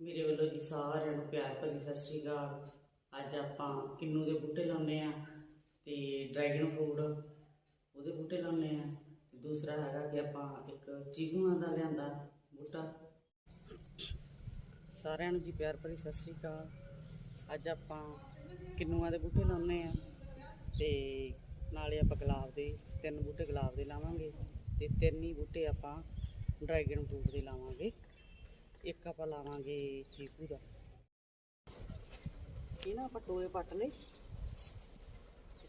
ਮੇਰੇ ਵੱਲੋਂ ਜੀ ਸਾਰਿਆਂ ਨੂੰ ਪਿਆਰ ਭਰੀ ਸਤਿ ਸ਼੍ਰੀ ਅਕਾਲ। ਅੱਜ ਆਪਾਂ ਕਿੰਨੂ ਦੇ ਬੂਟੇ ਲਾਉਨੇ ਆ ਤੇ ਡਰੈਗਨ ਫਰੂਟ ਉਹਦੇ ਬੂਟੇ ਲਾਉਨੇ ਆ ਦੂਸਰਾ ਹੈਗਾ ਕਿ ਆਪਾਂ ਇੱਕ ਚੀਗੂਆਂ ਦਾ ਲਿਆਂਦਾ ਬੂਟਾ। ਸਾਰਿਆਂ ਨੂੰ ਜੀ ਪਿਆਰ ਭਰੀ ਸਤਿ ਸ਼੍ਰੀ ਅਕਾਲ। ਅੱਜ ਆਪਾਂ ਕਿੰਨੂਆਂ ਦੇ ਬੂਟੇ ਲਾਉਨੇ ਆ ਤੇ ਨਾਲੇ ਆਪਾਂ ਗੁਲਾਬ ਦੇ, ਤਿੰਨ ਬੂਟੇ ਗੁਲਾਬ ਦੇ ਲਾਵਾਂਗੇ ਤੇ ਤਿੰਨ ਹੀ ਬੂਟੇ ਆਪਾਂ ਡਰੈਗਨ ਫਰੂਟ ਦੇ ਲਾਵਾਂਗੇ। ਇੱਕ ਆਪਾਂ ਲਾਵਾਂਗੇ ਚੀਕੂ ਦਾ। ਇਹ ਨਾ ਆਪਾਂ ਟੋਏ ਪੱਟ ਲਏ।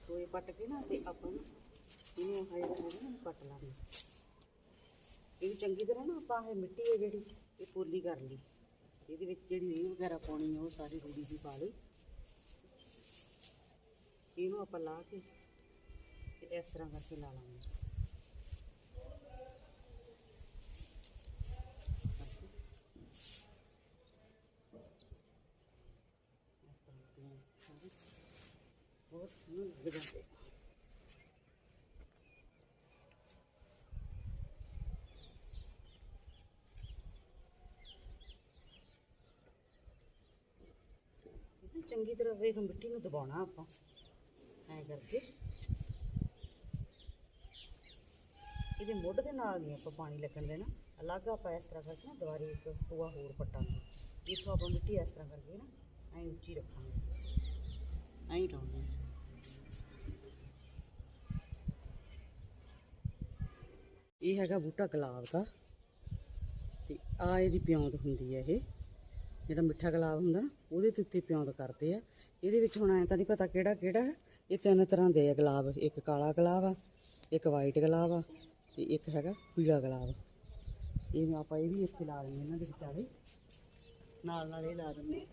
ਟੋਏ ਪੱਟ ਕੇ ਨਾ ਤੇ ਆਪਾਂ ਨਾ ਇਹਨੂੰ ਹਾਈ ਜਿਹੜਾ ਨਾ ਪੱਟ ਲਾਂਗੇ। ਇਹ ਚੰਗੀ ਤਰ੍ਹਾਂ ਨਾ ਆਪਾਂ ਇਹ ਮਿੱਟੀ ਹੈ ਜਿਹੜੀ ਇਹ ਪੋਲੀ ਕਰ ਲਈ। ਇਹਦੇ ਵਿੱਚ ਜਿਹੜੀ ਰੀਹ ਵਗੈਰਾ ਪਾਉਣੀ ਆ, ਉਹ ਸਾਰੀ ਰੂੜੀ ਦੀ ਪਾ ਲਈ। ਇਹਨੂੰ ਆਪਾਂ ਲਾ ਕੇ ਇਸ ਤਰ੍ਹਾਂ ਕਰਕੇ ਲਾ ਲਾਂਗੇ। ਬਹੁਤ ਸੋਹਣੇ ਲੱਗ ਜਾਂਦੇ ਚੰਗੀ ਤਰ੍ਹਾਂ ਵੇਖ, ਮਿੱਟੀ ਨੂੰ ਦਬਾਉਣਾ ਆਪਾਂ। ਐਂ ਕਰਕੇ। ਇਹਦੇ ਮੁੱਢ ਦੇ ਨਾਲ ਨਹੀਂ ਆਪਾਂ ਪਾਣੀ ਲੱਗਣ ਦੇਣਾ। ਅਲੱਗ ਆਪਾਂ ਇਸ ਤਰ੍ਹਾਂ ਕਰਕੇ ਨਾ ਦੁਬਾਰੇ ਇੱਕ ਟੋਆ ਹੋਰ ਪੱਟਾਂਗੇ। ਇੱਥੋਂ ਆਪਾਂ ਮਿੱਟੀ ਇਸ ਤਰ੍ਹਾਂ ਕਰਕੇ ਨਾ, ਐਂ ਉੱਚੀ ਰੱਖਾਂਗੇ। ਐਂ ਹੀ ਇਹ ਹੈਗਾ ਬੂਟਾ ਗੁਲਾਬ ਦਾ। ਤੇ ਆ ਇਹਦੀ ਪਿਉਂਦ ਹੁੰਦੀ ਹੈ ਇਹ। ਜਿਹੜਾ ਮਿੱਠਾ ਗੁਲਾਬ ਹੁੰਦਾ ਨਾ, ਉਹਦੇ ਤੇ ਉੱਤੇ ਪਿਉਂਦ ਕਰਦੇ ਆ। ਇਹਦੇ ਵਿੱਚ ਹੁਣ ਐਂ ਤਾਂ ਨਹੀਂ ਪਤਾ ਕਿਹੜਾ ਕਿਹੜਾ ਹੈ। ਇਹ ਤਿੰਨ ਤਰ੍ਹਾਂ ਦੇ ਆ ਗੁਲਾਬ। ਇੱਕ ਕਾਲਾ ਗੁਲਾਬ ਆ, ਇੱਕ ਵਾਈਟ ਗੁਲਾਬ ਆ, ਤੇ ਇੱਕ ਹੈਗਾ ਪੀਲਾ ਗੁਲਾਬ। ਇਹ ਆਪਾਂ ਇਹ ਵੀ ਇੱਥੇ ਲਾ ਦਿੰਦੇ ਇਹਨਾਂ ਦੇ ਵਿਚਾਲੇ। ਨਾਲ ਨਾਲ ਇਹ ਲਾ ਦਿੰਦੇ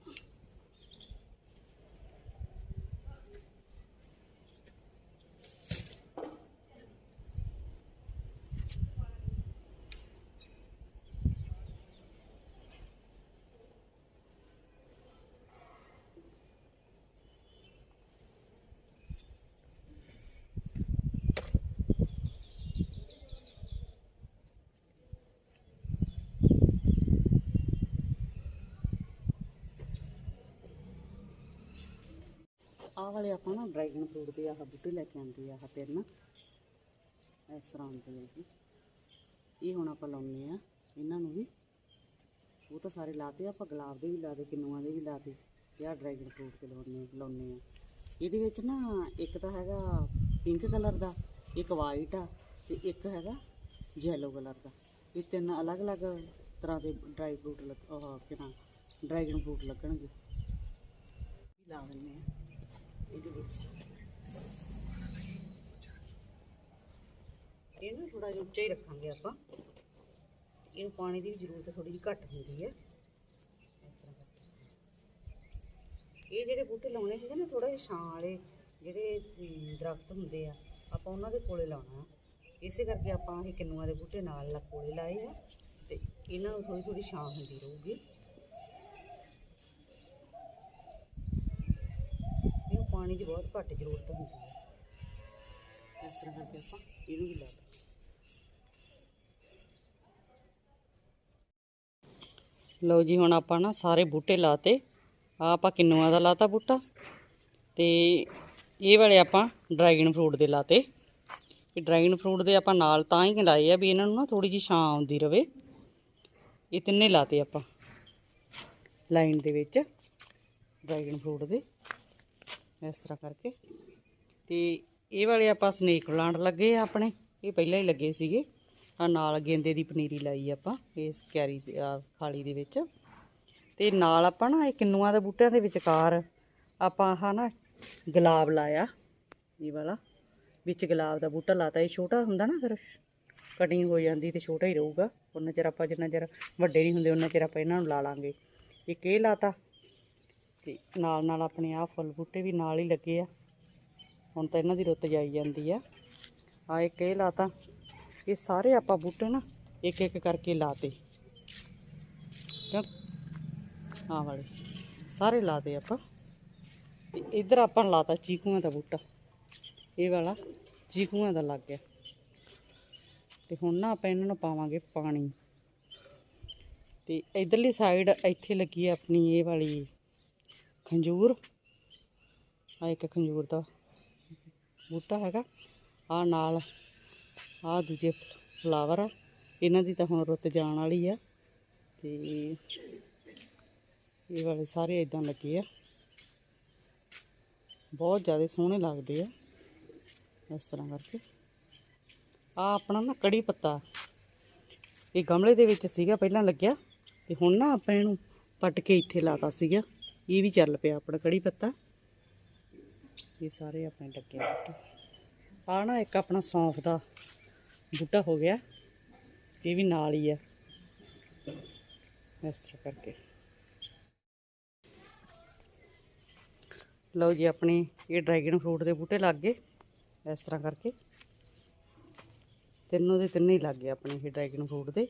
ਆਹ ਵਾਲੇ ਆਪਾਂ ਨਾ ਡਰੈਗਨ ਫਰੂਟ ਦੇ ਆਹ ਬੂਟੇ ਲੈ ਕੇ ਆਂਦੇ ਆ ਆਹ ਤਿੰਨ। ਇਸ ਤਰ੍ਹਾਂ ਆਉਂਦੇ ਆ ਇਹ। ਇਹ ਹੁਣ ਆਪਾਂ ਲਾਉਨੇ ਆ। ਇਹਨਾਂ ਨੂੰ ਵੀ। ਉਹ ਤਾਂ ਸਾਰੇ ਲਾਤੇ, ਆਪਾਂ ਗੁਲਾਬ ਦੇ ਵੀ ਲਾਤੇ, ਕਿੰਨੂਆਂ ਦੇ ਵੀ ਲਾਤੇ। ਤੇ ਆਹ ਡਰੈਗਨ ਫਰੂਟ ਤੇ ਲਾਉਨੇ ਲਾਉਨੇ ਆ। ਇਹਦੇ ਵਿੱਚ ਨਾ ਇੱਕ ਤਾਂ ਹੈਗਾ ਪਿੰਕ ਕਲਰ ਦਾ, ਇੱਕ ਵਾਈਟ ਆ ਤੇ ਇੱਕ ਹੈਗਾ ਯੈਲੋ ਕਲਰ ਦਾ। ਇਹ ਤਿੰਨ ਅਲੱਗ-ਅਲੱਗ ਤਰ੍ਹਾਂ ਦੇ ਡਰਾਈ ਫਰੂਟ ਲੱਗ ਉਹ ਕਿਹਨਾਂ ਡਰੈਗਨ ਫਰੂਟ ਲੱਗਣਗੇ। ਲਾ ਦਿੰਦੇ ਆ। ਇਹਦੇ ਵਿੱਚ। ਇਹਨੂੰ ਥੋੜਾ ਜਿਹਾ ਉੱਚਾ ਹੀ ਰੱਖਾਂਗੇ ਆਪਾਂ। ਇਹਨੂੰ ਪਾਣੀ ਦੀ ਵੀ ਜ਼ਰੂਰਤ ਥੋੜੀ ਜਿਹੀ ਘੱਟ ਹੁੰਦੀ ਹੈ। ਇਸ ਤਰ੍ਹਾਂ ਕਰਕੇ। ਇਹ ਜਿਹੜੇ ਬੂਟੇ ਲਾਉਣੇ ਹੁੰਦੇ ਨੇ ਥੋੜਾ ਜਿਹਾ ਛਾਂ ਵਾਲੇ ਜਿਹੜੇ ਅਮ, ਦਰਖਤ ਹੁੰਦੇ ਆ ਆਪਾਂ ਉਹਨਾਂ ਦੇ ਕੋਲੇ ਲਾਉਣਾ। ਇਸੇ ਕਰਕੇ ਆਪਾਂ ਇਹ ਕਿੰਨੂਆਂ ਦੇ ਬੂਟੇ ਨਾਲ ਲਾ ਕੋਲੇ ਲਾਏ ਆ। ਤੇ ਇਹਨਾਂ ਨੂੰ ਥੋੜੀ ਥੋੜੀ ਛਾਂ ਹੁੰਦੀ ਰਹੂਗੀ ਇਹਨੂੰ ਪਾਣੀ ਦੀ ਬਹੁਤ ਘੱਟ ਜ਼ਰੂਰਤ ਹੁੰਦੀ ਹੈ। ਇਸ ਤਰ੍ਹਾਂ ਕਰਕੇ ਆਪਾਂ ਇਹਨੂੰ ਵੀ ਲਾ ਲਓ ਜੀ, ਹੁਣ ਆਪਾਂ ਨਾ ਸਾਰੇ ਬੂਟੇ ਲਾਤੇ। ਆ ਆਪਾਂ ਕਿੰਨੂਆਂ ਦਾ ਲਾਤਾ ਬੂਟਾ? ਤੇ ਇਹ ਵਾਲੇ ਆਪਾਂ ਡਰੈਗਨ ਫਰੂਟ ਦੇ ਲਾਤੇ। ਇਹ ਡਰੈਗਨ ਫਰੂਟ ਦੇ ਆਪਾਂ ਨਾਲ ਤਾਂ ਹੀ ਲਾਏ ਆ ਵੀ ਇਹਨਾਂ ਨੂੰ ਨਾ ਥੋੜੀ ਜਿਹੀ ਛਾਂ ਆਉਂਦੀ ਰਵੇ। ਇਹ ਤਿੰਨੇ ਲਾਤੇ ਆਪਾਂ। ਲਾਈਨ ਦੇ ਵਿੱਚ ਡਰੈਗਨ ਫਰੂਟ ਦੇ। ਇਸ ਤਰ੍ਹਾਂ ਕਰਕੇ। ਤੇ ਇਹ ਵਾਲੇ ਆਪਾਂ ਸਨੇਕ ਪਲਾਂਟ ਲੱਗੇ ਆ ਆਪਣੇ। ਇਹ ਪਹਿਲਾਂ ਹੀ ਲੱਗੇ ਸੀਗੇ। ਆ ਨਾਲ ਗੇਂਦੇ ਦੀ ਪਨੀਰੀ ਲਾਈ ਆਪਾਂ ਇਸ ਕੈਰੀ ਖਾਲੀ ਦੇ ਵਿੱਚ। ਤੇ ਨਾਲ ਆਪਾਂ ਨਾ ਇਹ ਕਿੰਨੂਆਂ ਦੇ ਬੂਟਿਆਂ ਦੇ ਵਿਚਕਾਰ ਆਪਾਂ ਆਹ ਨਾ ਗੁਲਾਬ ਲਾਇਆ। ਇਹ ਵਾਲਾ, ਵਿੱਚ ਗੁਲਾਬ ਦਾ ਬੂਟਾ ਲਾਤਾ। ਇਹ ਛੋਟਾ ਹੁੰਦਾ ਨਾ ਫਿਰ ਕਟਿੰਗ ਹੋ ਜਾਂਦੀ ਤੇ ਛੋਟਾ ਹੀ ਰਹੂਗਾ। ਉਹਨਾਂ ਚਿਰ ਆਪਾਂ ਜਿੰਨਾ ਚਿਰ ਵੱਡੇ ਨਹੀਂ ਹੁੰਦੇ ਉਹਨਾਂ ਚਿਰ ਆਪਾਂ ਇਹਨਾਂ ਨੂੰ ਲਾ ਲਾਂਗੇ। ਇੱਕ ਇਹ ਲਾਤਾ ਤੇ ਨਾਲ ਨਾਲ ਆਪਣੇ ਆਹ ਫੁੱਲ ਬੂਟੇ ਵੀ ਨਾਲ ਹੀ ਲੱਗੇ ਆ। ਹੁਣ ਤਾਂ ਇਹਨਾਂ ਦੀ ਰੁੱਤ ਜਾਈ ਜਾਂਦੀ ਆ। ਆ ਇੱਕ ਇਹ ਲਾਤਾ। ਇਹ ਸਾਰੇ ਆਪਾਂ ਬੂਟੇ ਨਾ ਇੱਕ ਇੱਕ ਕਰਕੇ ਲਾਤੇ। ਕਿਉਂ? ਆਹ ਵਾਲੇ। ਸਾਰੇ ਲਾਤੇ ਆਪਾਂ। ਤੇ ਇੱਧਰ ਆਪਾਂ ਨੇ ਲਾਤਾ ਚੀਕੂਆਂ ਦਾ ਬੂਟਾ। ਇਹ ਵਾਲਾ ਚੀਕੂਆਂ ਦਾ ਲੱਗ ਗਿਆ। ਤੇ ਹੁਣ ਨਾ ਆਪਾਂ ਇਹਨਾਂ ਨੂੰ ਪਾਵਾਂਗੇ ਪਾਣੀ। ਤੇ ਇਧਰਲੀ ਸਾਈਡ ਇੱਥੇ ਲੱਗੀ ਆਪਣੀ ਇਹ ਵਾਲੀ ਖੰਜੂਰ। ਆ ਇੱਕ ਖੰਜੂਰ ਦਾ ਬੂਟਾ ਹੈਗਾ। ਆ ਨਾਲ ਆ ਦੂਜੇ ਫਲਾਵਰ ਆ। ਇਹਨਾਂ ਦੀ ਤਾਂ ਹੁਣ ਰੁੱਤ ਜਾਣ ਵਾਲੀ ਆ। ਤੇ ਇਹ ਵਾਲੇ ਸਾਰੇ ਇਦਾਂ ਲੱਗੇ ਆ। ਬਹੁਤ ਜ਼ਿਆਦਾ ਸੋਹਣੇ ਲੱਗਦੇ ਆ। ਇਸ ਤਰ੍ਹਾਂ ਕਰਕੇ। ਆ ਆਪਣਾ ਨਾ ਕੜੀ ਪੱਤਾ। ਇਹ ਗਮਲੇ ਦੇ ਵਿੱਚ ਸੀਗਾ, ਪਹਿਲਾਂ ਲੱਗਿਆ। ਤੇ ਹੁਣ ਨਾ ਆਪਾਂ ਇਹਨੂੰ ਪੱਟ ਕੇ ਇੱਥੇ ਲਾਤਾ ਸੀਗਾ। ਇਹ ਵੀ ਚੱਲ ਪਿਆ ਆਪਣਾ ਕੜੀ ਪੱਤਾ। ਇਹ ਸਾਰੇ ਆਪਣੇ ਲੱਗੇ ਆ ਬੂਟੇ ਆ ਨਾ ਇੱਕ ਆਪਣਾ ਸੌਂਫ ਦਾ ਬੂਟਾ ਹੋ ਗਿਆ। ਇਹ ਵੀ ਨਾਲ ਹੀ ਆ। ਇਸ ਤਰ੍ਹਾਂ ਕਰਕੇ। ਲਓ ਜੀ ਆਪਣੇ ਇਹ ਡਰੈਗਨ ਫਰੂਟ ਦੇ ਬੂਟੇ ਲੱਗ ਗਏ। ਇਸ ਤਰ੍ਹਾਂ ਕਰਕੇ। ਤਿੰਨੋਂ ਦੇ ਤਿੰਨੇ ਹੀ ਲੱਗ ਗਏ ਆਪਣੇ ਇਹ ਡਰੈਗਨ ਫਰੂਟ ਦੇ।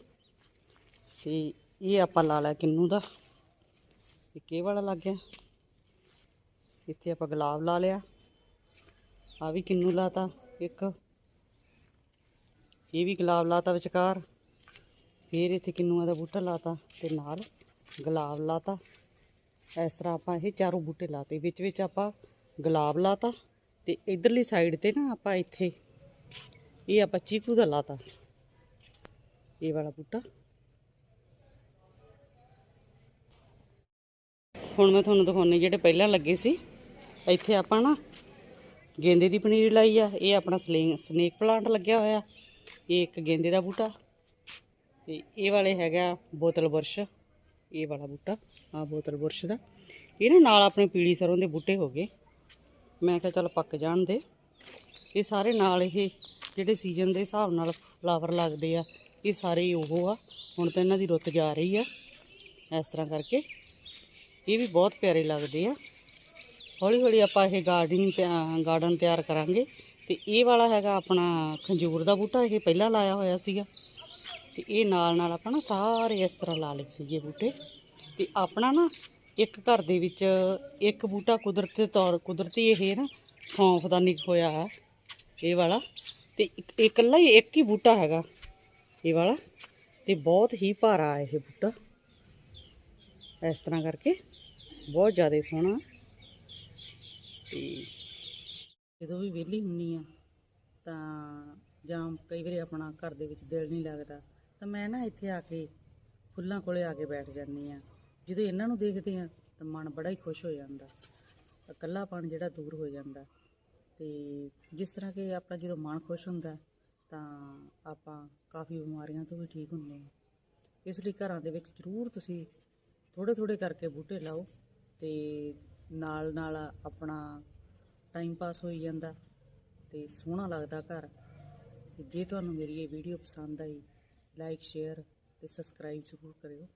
ਤੇ ਇਹ ਆਪਾਂ ਲਾ ਲਿਆ ਕਿੰਨੂ ਦਾ। ਇੱਕ ਇਹ ਵਾਲਾ ਲੱਗ ਗਿਆ। ਇੱਥੇ ਆਪਾਂ ਗੁਲਾਬ ਲਾ ਲਿਆ। ਆ ਵੀ ਕਿੰਨੂ ਲਾਤਾ, ਇੱਕ। ਇਹ ਵੀ ਗੁਲਾਬ ਲਾਤਾ ਵਿਚਕਾਰ। ਫਿਰ ਇੱਥੇ ਕਿੰਨੂਆਂ ਦਾ ਬੂਟਾ ਲਾਤਾ ਤੇ ਨਾਲ ਗੁਲਾਬ ਲਾਤਾ। ਇਸ ਤਰ੍ਹਾਂ ਆਪਾਂ ਇਹ ਚਾਰੋਂ ਬੂਟੇ ਲਾਤੇ। ਵਿੱਚ ਵਿੱਚ ਆਪਾਂ ਗੁਲਾਬ ਲਾਤਾ ਤੇ ਇਧਰਲੀ ਸਾਈਡ ਤੇ ਨਾ ਆਪਾਂ ਇੱਥੇ ਇਹ ਆਪਾਂ ਚੀਕੂ ਦਾ ਲਾਤਾ। ਇਹ ਵਾਲਾ ਬੂਟਾ। ਹੁਣ ਮੈਂ ਤੁਹਾਨੂੰ ਦਿਖਾਉਣੀ ਜਿਹੜੇ ਪਹਿਲਾਂ ਲੱਗੇ ਸੀ। ਇੱਥੇ ਆਪਾਂ ਨਾ ਗੇਂਦੇ ਦੀ ਪਨੀਰੀ ਲਾਈ ਆ। ਇਹ ਆਪਣਾ ਸਲਿੰਗ ਸਨੇਕ ਪਲਾਂਟ ਲੱਗਿਆ ਹੋਇਆ। ਇਹ ਇੱਕ ਗੇਂਦੇ ਦਾ ਬੂਟਾ। ਤੇ ਇਹ ਵਾਲੇ ਹੈਗਾ ਬੋਤਲ ਬੁਰਸ਼। ਇਹ ਵਾਲਾ ਬੂਟਾ ਆ ਬੋਤਲ ਬੁਰਸ਼ ਦਾ। ਇਹ ਨਾ ਨਾਲ ਆਪਣੇ ਪੀਲੀ ਸਰੋਂ ਦੇ ਬੂਟੇ ਹੋ ਗਏ। ਮੈਂ ਕਿਹਾ ਚਲ ਪੱਕ ਜਾਣ ਦੇ। ਇਹ ਸਾਰੇ ਨਾਲ ਇਹ ਜਿਹੜੇ ਸੀਜ਼ਨ ਦੇ ਹਿਸਾਬ ਨਾਲ ਫਲਾਵਰ ਲੱਗਦੇ ਆ, ਇਹ ਸਾਰੇ ਹੀ ਉਹ ਆ। ਹੁਣ ਤਾਂ ਇਹਨਾਂ ਦੀ ਰੁੱਤ ਜਾ ਰਹੀ ਆ। ਇਸ ਤਰ੍ਹਾਂ ਕਰਕੇ ਇਹ ਵੀ ਬਹੁਤ ਪਿਆਰੇ ਲੱਗਦੇ ਆ। ਹੌਲੀ ਹੌਲੀ ਆਪਾਂ ਇਹ ਗਾਰਡਨਿੰਗ ਗਾਰਡਨ ਤਿਆਰ ਕਰਾਂਗੇ। ਤੇ ਇਹ ਵਾਲਾ ਹੈਗਾ ਆਪਣਾ ਖੰਜੂਰ ਦਾ ਬੂਟਾ, ਇਹ ਪਹਿਲਾਂ ਲਾਇਆ ਹੋਇਆ ਸੀਗਾ। ਤੇ ਇਹ ਨਾਲ ਨਾਲ ਆਪਾਂ ਨਾ ਸਾਰੇ ਇਸ ਤਰ੍ਹਾਂ ਲਾ ਲਏ ਸੀਗੇ ਬੂਟੇ। ਤੇ ਆਪਣਾ ਨਾ ਇੱਕ ਘਰ ਦੇ ਵਿੱਚ ਇੱਕ ਬੂਟਾ ਕੁਦਰਤੀ ਤੌਰ, ਕੁਦਰਤੀ ਇਹ ਨਾ ਸੌਂਫ ਦਾ ਨਿਕ ਹੋਇਆ ਹੈ, ਇਹ ਵਾਲਾ। ਤੇ ਇੱਕ- ਇਹ ਇਕੱਲਾ ਹੀ ਇੱਕ ਹੀ ਬੂਟਾ ਹੈਗਾ, ਇਹ ਵਾਲਾ। ਤੇ ਬਹੁਤ ਹੀ ਭਾਰਾ ਇਹ ਬੂਟਾ। ਇਸ ਤਰ੍ਹਾਂ ਕਰਕੇ ਬਹੁਤ ਜ਼ਿਆਦਾ ਸੋਹਣਾ। ਤੇ ਜਦੋਂ ਵੀ ਵਿਹਲੀ ਹੁੰਨੀ ਆ, ਤਾਂ ਜਾਂ ਕਈ ਵਾਰੀ ਆਪਣਾ ਘਰ ਦੇ ਵਿੱਚ ਦਿਲ ਨਹੀਂ ਲੱਗਦਾ, ਤਾਂ ਮੈਂ ਨਾ ਇੱਥੇ ਆ ਕੇ ਫੁੱਲਾਂ ਕੋਲੇ ਆ ਕੇ ਬੈਠ ਜਾਂਦੀ ਆ। ਜਦੋਂ ਇਹਨਾਂ ਨੂੰ ਦੇਖਦੇ ਆ, ਤਾਂ ਮਨ ਬੜਾ ਹੀ ਖੁਸ਼ ਹੋ ਜਾਂਦਾ। ਇਕੱਲਾਪਣ ਜਿਹੜਾ ਦੂਰ ਹੋ ਜਾਂਦਾ। ਤੇ ਜਿਸ ਤਰ੍ਹਾਂ ਕਿ ਆਪਣਾ ਜਦੋਂ ਮਨ ਖੁਸ਼ ਹੁੰਦਾ, ਤਾਂ ਆਪਾਂ ਕਾਫੀ ਬਿਮਾਰੀਆਂ ਤੋਂ ਵੀ ਠੀਕ ਹੁੰਦੇ ਹਾਂ ਇਸ ਲਈ ਘਰਾਂ ਦੇ ਵਿੱਚ ਜ਼ਰੂਰ ਤੁਸੀਂ ਥੋੜੇ ਥੋੜੇ ਕਰਕੇ ਬੂਟੇ ਲਾਓ ਤੇ ਨਾਲ ਨਾਲ ਆਪਣਾ ਟਾਈਮ ਪਾਸ ਹੋਈ ਜਾਂਦਾ ਤੇ ਸੋਹਣਾ ਲੱਗਦਾ ਘਰ। ਜੇ ਤੁਹਾਨੂੰ ਮੇਰੀ ਇਹ ਵੀਡੀਓ ਪਸੰਦ ਆਈ ਲਾਈਕ ਸ਼ੇਅਰ ਤੇ ਸਬਸਕ੍ਰਾਈਬ ਜ਼ਰੂਰ ਕਰਿਓ।